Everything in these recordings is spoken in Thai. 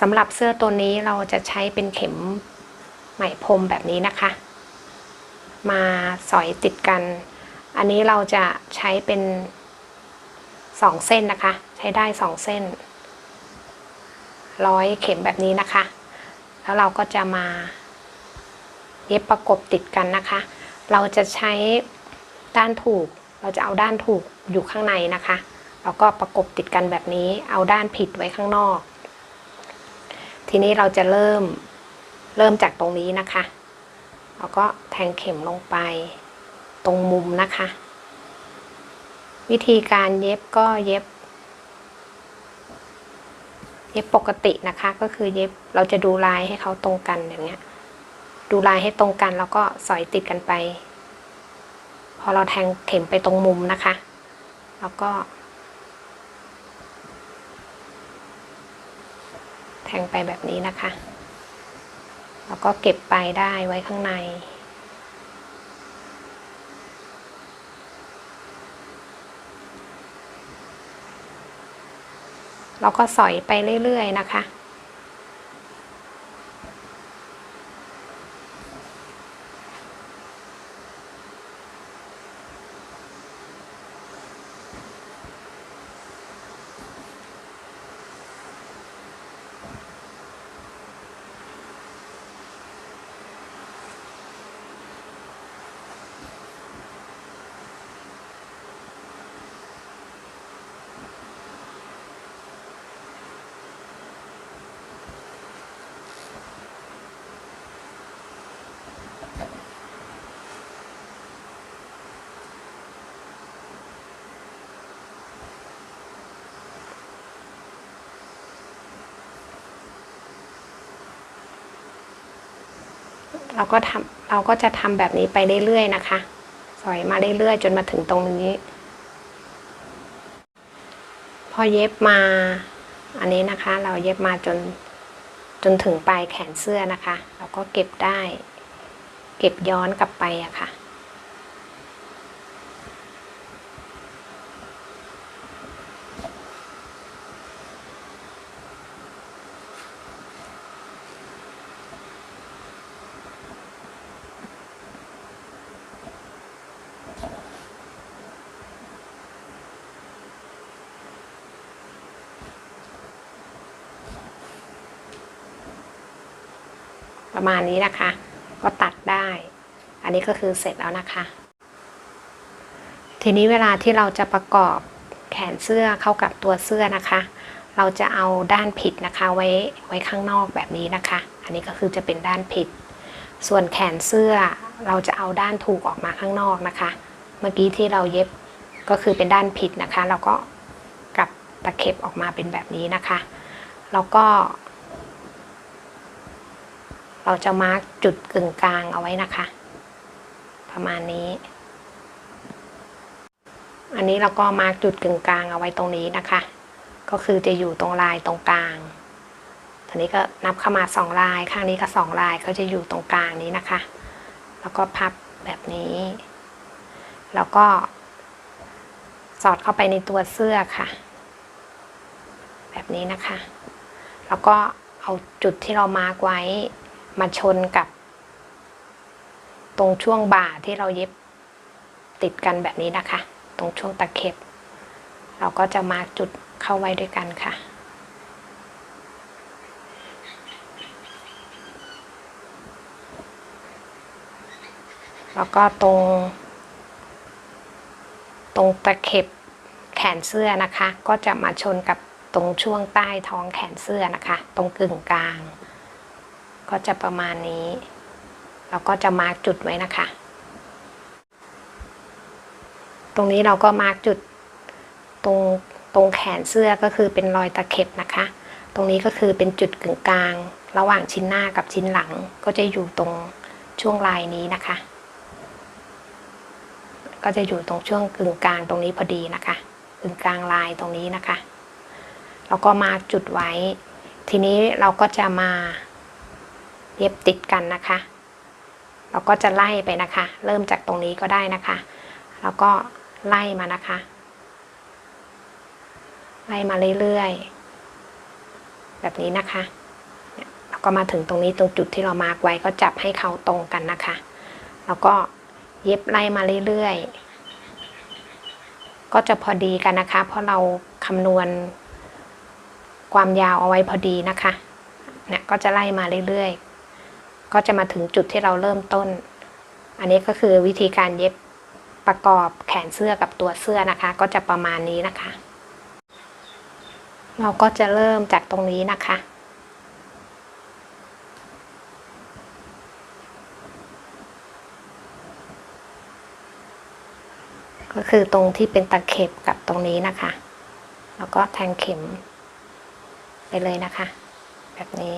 สำหรับเสื้อตัวนี้เราจะใช้เป็นเข็มไหมพรมแบบนี้นะคะ มาสอยติดกัน อันนี้เราจะใช้เป็นสองเส้นนะคะ ใช้ได้สองเส้น ร้อยเข็มแบบนี้นะคะ แล้วเราก็จะมาเย็บประกบติดกันนะคะ เราจะใช้ด้านถูก เราจะเอาด้านถูกอยู่ข้างในนะคะ แล้วก็ประกบติดกันแบบนี้ เอาด้านผิดไว้ข้างนอก ทีนี้เราจะเริ่มเริ่มจากตรงนี้นะคะแล้วก็แทงเข็มลงไปตรงมุมนะคะ วิธีการเย็บก็เย็บ เย็บปกตินะคะ ก็คือเย็บเราจะดูลายให้เขาตรงกันอย่างเงี้ย ดูลายให้ตรงกันแล้วก็สอยติดกันไป พอเราแทงเข็มไปตรงมุมนะคะ แล้วก็ แทงไปแบบนี้นะคะ แล้วก็เก็บไปได้ไว้ข้างใน แล้วก็สอยไปเรื่อยๆนะคะ เราก็ทำเราก็จะทำแบบนี้ไปเรื่อยๆนะคะ สอยมาเรื่อยๆ จนมาถึงตรงนี้ พอเย็บมาอันนี้นะคะ เราเย็บมาจนจนถึงปลายแขนเสื้อนะคะ เราก็เก็บได้ เก็บย้อนกลับไปอะค่ะ ประมาณนี้นะคะ ก็ตัดได้ อันนี้ก็คือเสร็จแล้วนะคะ ทีนี้เวลาที่เราจะประกอบแขนเสื้อเข้ากับตัวเสื้อนะคะ เราจะเอาด้านผิดนะคะไว้ไว้ข้างนอกแบบนี้นะคะ อันนี้ก็คือจะเป็นด้านผิด ส่วนแขนเสื้อเราจะเอาด้านถูกออกมาข้างนอกนะคะ เมื่อกี้ที่เราเย็บก็คือเป็นด้านผิดนะคะ เราก็กลับตะเข็บออกมาเป็นแบบนี้นะคะ แล้วก็ เราจะมาร์กจุดกึ่งกลางเอาไว้นะคะ ประมาณนี้ อันนี้เราก็มาร์กจุดกึ่งกลางเอาไว้ตรงนี้นะคะ ก็คือจะอยู่ตรงลายตรงกลางทีนี้ก็นับเข้ามาสองลายข้างนี้ก็สองลายก็จะอยู่ตรงกลางนี้นะคะ แล้วก็พับแบบนี้ แล้วก็ สอดเข้าไปในตัวเสื้อค่ะ แบบนี้นะคะ แล้วก็เอาจุดที่เรามาร์กไว้ มาชนกับ ตรงช่วงบ่าที่เราเย็บติดกันแบบนี้นะคะ ตรงช่วงตะเข็บ เราก็จะมาจุดเข้าไว้ด้วยกันค่ะแล้วก็ตรง ตรงตะเข็บแขนเสื้อนะคะ ก็จะมาชนกับตรงช่วงใต้ท้องแขนเสื้อนะคะ ตรงกึ่งกลาง ก็จะประมาณนี้ เราก็จะมาร์กจุดไว้นะคะ ตรงนี้เราก็มาร์กจุดตรงตรงแขนเสื้อก็คือเป็นรอยตะเข็บนะคะ ตรงนี้ก็คือเป็นจุดกึ่งกลาง ระหว่างชิ้นหน้ากับชิ้นหลัง ก็จะอยู่ตรงช่วงลายนี้นะคะ ก็จะอยู่ตรงช่วงกึ่งกลางตรงนี้พอดีนะคะกึ่งกลางลายตรงนี้นะคะเราก็มาร์กจุดไว้ ทีนี้เราก็จะมา เย็บติดกันนะคะ เราก็จะไล่ไปนะคะ เริ่มจากตรงนี้ก็ได้นะคะ แล้วก็ไล่มานะคะ ไล่มาเรื่อยๆ แบบนี้นะคะแล้วก็มาถึงตรงนี้ตรงจุดที่เรามาร์กไว้ก็จับให้เขาตรงกันนะคะ แล้วก็เย็บไล่มาเรื่อยๆ ก็จะพอดีกันนะคะ เพราะเราคำนวณความยาวเอาไว้พอดีนะคะเนี่ยก็จะไล่มาเรื่อยๆ ก็จะมาถึงจุดที่เราเริ่มต้น อันนี้ก็คือวิธีการเย็บประกอบแขนเสื้อกับตัวเสื้อนะคะ ก็จะประมาณนี้นะคะ เราก็จะเริ่มจากตรงนี้นะคะก็คือตรงที่เป็นตะเข็บกับตรงนี้นะคะ แล้วก็แทงเข็มไปเลยนะคะ แบบนี้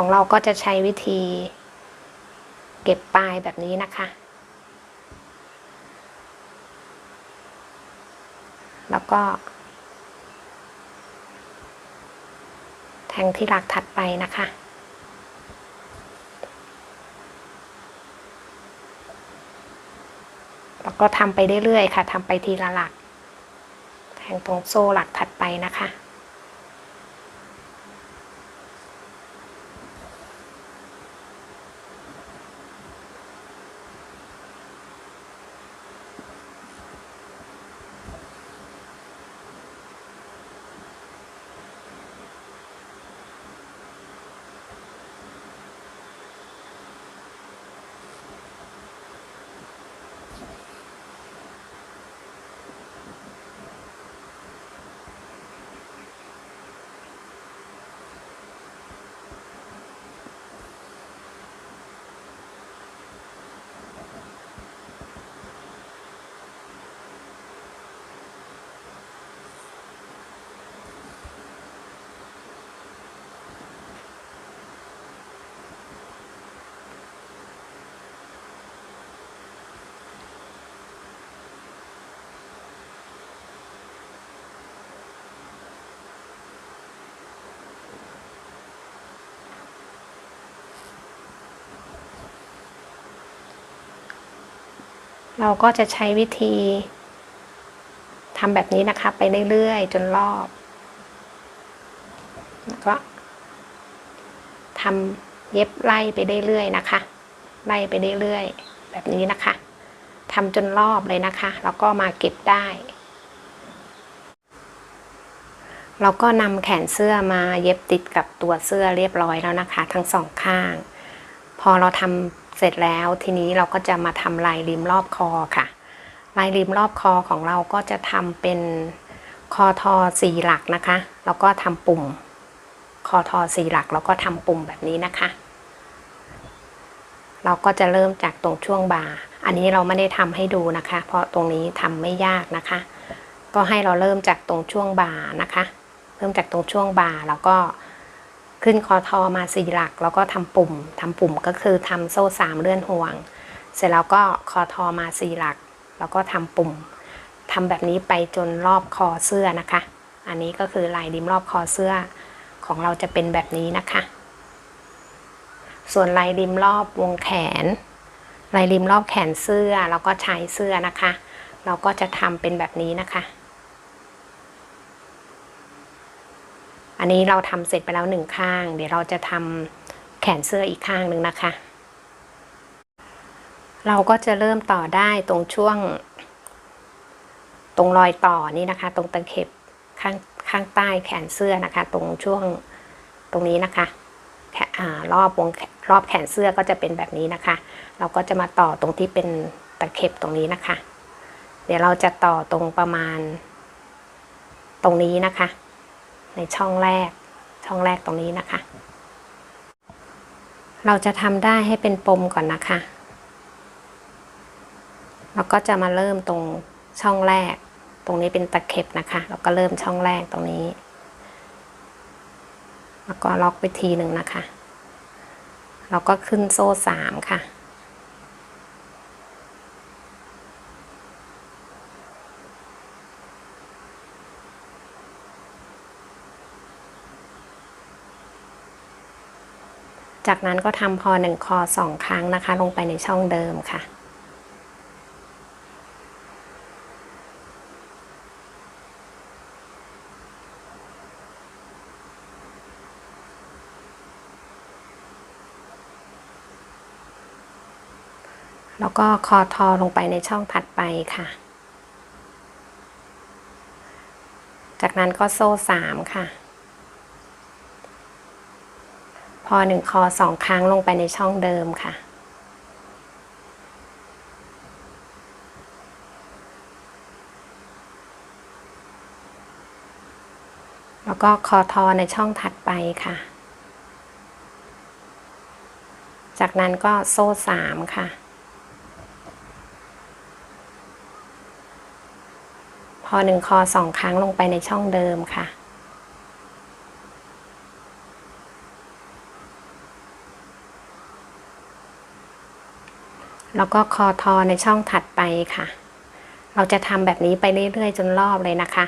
ของเราก็จะใช้วิธี เก็บปลายแบบนี้นะคะ แล้วก็ แทงที่หลักถัดไปนะคะแล้วก็ทำไปเรื่อยๆค่ะทำไปทีละหลัก แทงตรงโซ่หลักถัดไปนะคะ เราก็จะใช้วิธีทำแบบนี้นะคะ ไปเรื่อยๆ จนรอบแล้วก็ทำเย็บไล่ไปเรื่อยๆนะคะ ไล่ไปเรื่อยๆ แบบนี้นะคะทำจนรอบเลยนะคะ แล้วก็มาเก็บได้ เราก็นำแขนเสื้อมาเย็บติดกับตัวเสื้อเรียบร้อยแล้วนะคะ ทั้งสองข้าง พอเราทำ เสร็จแล้วทีนี้เราก็จะมาทำลายริมรอบคอค่ะ ลายริมรอบคอของเราก็จะทำเป็นคอทอสี่หลักนะคะ แล้วก็ทำปุ่มคอทอสี่หลักแล้วก็ทำปุ่มแบบนี้นะคะ เราก็จะเริ่มจากตรงช่วงบ่า อันนี้เราไม่ได้ทำให้ดูนะคะ เพราะตรงนี้ทำไม่ยากนะคะ ก็ให้เราเริ่มจากตรงช่วงบ่านะคะ เริ่มจากตรงช่วงบ่าแล้วก็ ขึ้นคอทอมาสี่หลัก แล้วก็ทำปุ่มทำปุ่มก็คือทำโซ่สามเลื่อนห่วง เสร็จแล้วก็คอทอมาสี่หลัก แล้วก็ทำปุ่มทำแบบนี้ไปจนรอบคอเสื้อนะคะ อันนี้ก็คือลายริมรอบคอเสื้อของเราจะเป็นแบบนี้นะคะ ส่วนลายริมรอบวงแขน ลายริมรอบแขนเสื้อแล้วก็ชายเสื้อนะคะ เราก็จะทำเป็นแบบนี้นะคะ อันนี้เราทำเสร็จไปแล้วหนึ่งข้าง เดี๋ยวเราจะทำแขนเสื้ออีกข้างหนึ่งนะคะ เราก็จะเริ่มต่อได้ตรงช่วง ตรงรอยต่อนี่นะคะ ตรงตะเข็บข้างข้างใต้แขนเสื้อนะคะ ตรงช่วงตรงนี้นะคะแอ่ารอบวงรอบแขนเสื้อก็จะเป็นแบบนี้นะคะ เราก็จะมาต่อตรงที่เป็นตะเข็บตรงนี้นะคะ เดี๋ยวเราจะต่อตรงประมาณ ตรงนี้นะคะ ในช่องแรก ช่องแรกตรงนี้นะคะ เราจะทำได้ให้เป็นปมก่อนนะคะ แล้วก็จะมาเริ่มตรงช่องแรก ตรงนี้เป็นตะเข็บนะคะแล้วก็เริ่มช่องแรกตรงนี้ แล้วก็ล็อกไปทีหนึ่งนะคะแล้วก็ขึ้นโซ่สามค่ะ จากนั้นก็ทำพอหนึ่งคอสองครั้งนะคะ ลงไปในช่องเดิมค่ะ แล้วก็คอทอลงไปในช่องถัดไปค่ะ จากนั้นก็โซ่สามค่ะ พอหนึ่งคอสองครั้งลงไปในช่องเดิมค่ะ แล้วก็คอทอในช่องถัดไปค่ะ จากนั้นก็โซ่สามค่ะพอหนึ่งคอสองครั้งลงไปในช่องเดิมค่ะ แล้วก็คอทอในช่องถัดไปค่ะ เราจะทำแบบนี้ไปเรื่อยๆ จนรอบเลยนะคะ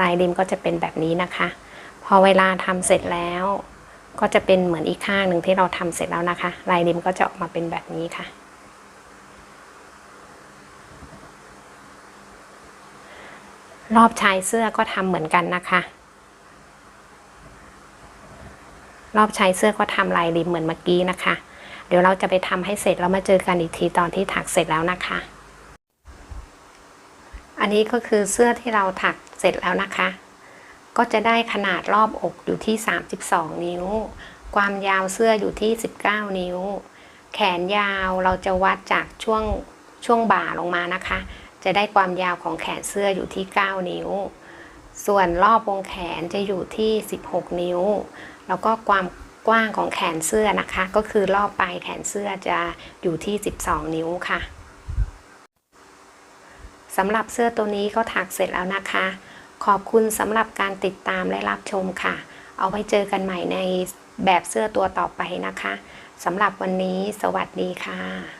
ลายริมก็จะเป็นแบบนี้นะคะ พอเวลาทำเสร็จแล้ว ก็จะเป็นเหมือนอีกข้างหนึ่งที่เราทำเสร็จแล้วนะคะ ลายริมก็จะออกมาเป็นแบบนี้ค่ะ รอบชายเสื้อก็ทำเหมือนกันนะคะ รอบชายเสื้อก็ทำลายริมเหมือนเมื่อกี้นะคะ เดี๋ยวเราจะไปทำให้เสร็จแล้วมาเจอกันอีกทีตอนที่ถักเสร็จแล้วนะคะ อันนี้ก็คือเสื้อที่เราถักเสร็จแล้วนะคะ ก็จะได้ขนาดรอบอกอยู่ที่ 32 นิ้ว ความยาวเสื้ออยู่ที่ 19 นิ้ว แขนยาวเราจะวัดจากช่วงช่วงบ่าลงมานะคะ จะได้ความยาวของแขนเสื้ออยู่ที่ 9 นิ้ว ส่วนรอบวงแขนจะอยู่ที่ 16 นิ้ว แล้วก็ความ กว้างของแขนเสื้อนะคะ ก็คือรอบปลายแขนเสื้อจะอยู่ที่ 12 นิ้วค่ะสำหรับเสื้อตัวนี้ก็ถักเสร็จแล้วนะคะ ขอบคุณสำหรับการติดตามและรับชมค่ะ เอาไว้เจอกันใหม่ในแบบเสื้อตัวต่อไปนะคะสำหรับวันนี้ สวัสดีค่ะ